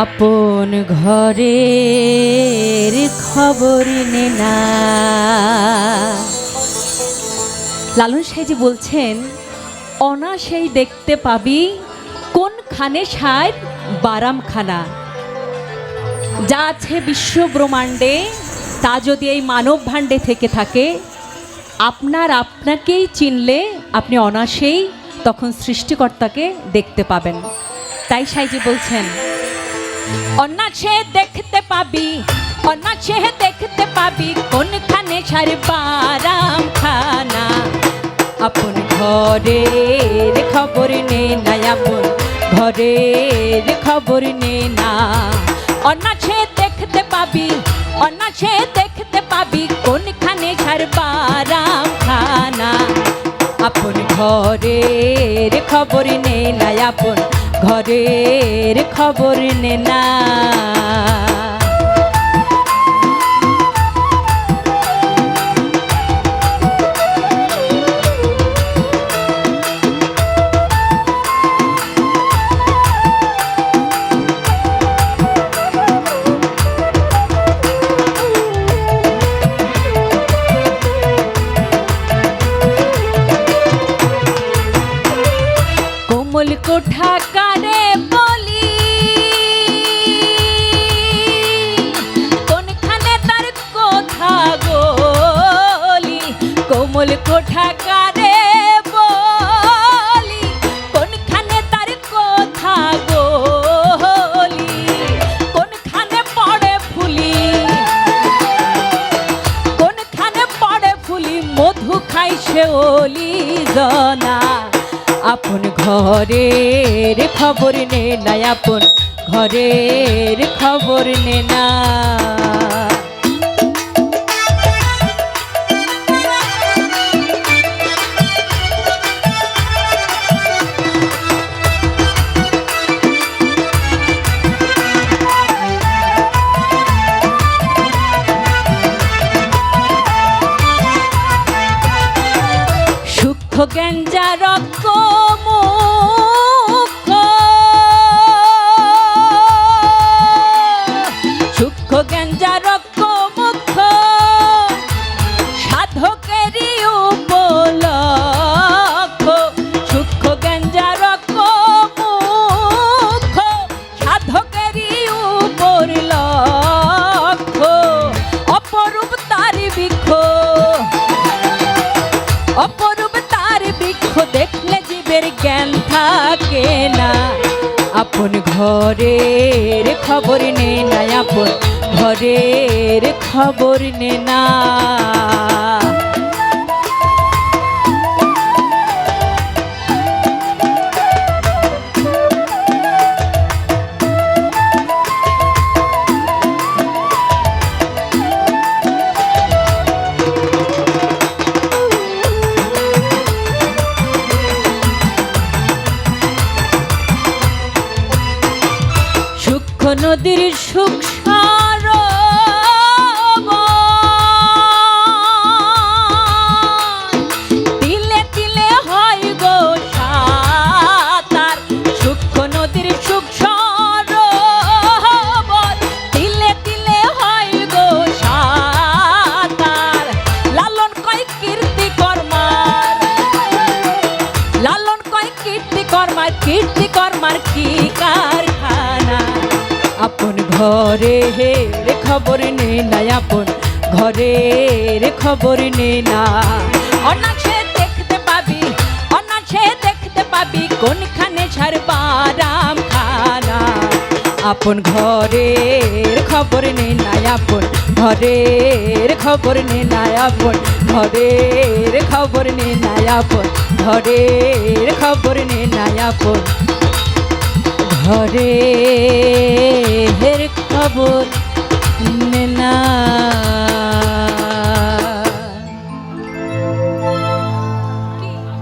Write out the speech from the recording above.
আপন ঘরের খবর নে না। লালন সাহেজি বলছেন অনাসেই দেখতে পাবি কোনখানে সার বারামখানা। যা আছে বিশ্ব ব্রহ্মাণ্ডে, তা যদি এই মানব ভাণ্ডে থেকে থাকে, আপনার আপনাকেই চিনলে আপনি অনাসেই তখন সৃষ্টিকর্তাকে দেখতে পাবেন। তাই সাইজি বলছেন অনাসে দেখতে পাবি অনাসে দেখতে পাবি কোনখানে সার বারাম খানা আপন ঘরের খবর নে না, আপন ঘরের খবর নে না। অনাসে দেখতে পাবি অনাসে দেখতে পাবি কোনখানে সার বারাম খানা আপন ঘরের খবর নে না, আপন ঘরের খবর নে না। কোমল কোঠা কারে বলি কোনখানে তার কথা গলি কোনখানে পড়ে ফুলি, কোনখানে পড়ে ফুলি, মধু খাই সে জনা। আপন ঘরের খবর নে না আপন ঘরের খবর নে না। সূক্ষ্ম জ্ঞানজা রক্ষ লক্ষ, অপরূপ তার বৃক্ষ। অপরূপ তার বৃক্ষ দেখলে জীবের জ্ঞান থাকে না। আপন ঘরের খবর নে না আপন ঘরের খবর নে না নদীর সুখ তিলে তিলে হয় গো সূক্ষ্ম নদীর সুখ তিলে তিলে হয় গো লালন কয় কীর্তি কর্মার। লালন কয় কীর্তি কর্মার কীর্তি কর্মার কি ঘরে রে খবর নে না আপন। ঘরের খবর নে না। অনাছে দেখতে পাবি, অনাছে দেখতে পাবি কোনখানে ছাড়বারাম খানা আপন ঘরের খবর নে না আপন। ঘরের খবর নে না আপন। ঘরের খবর নে না আপন। ঘরের খবর নে না আপন। ঘরের খবর নে না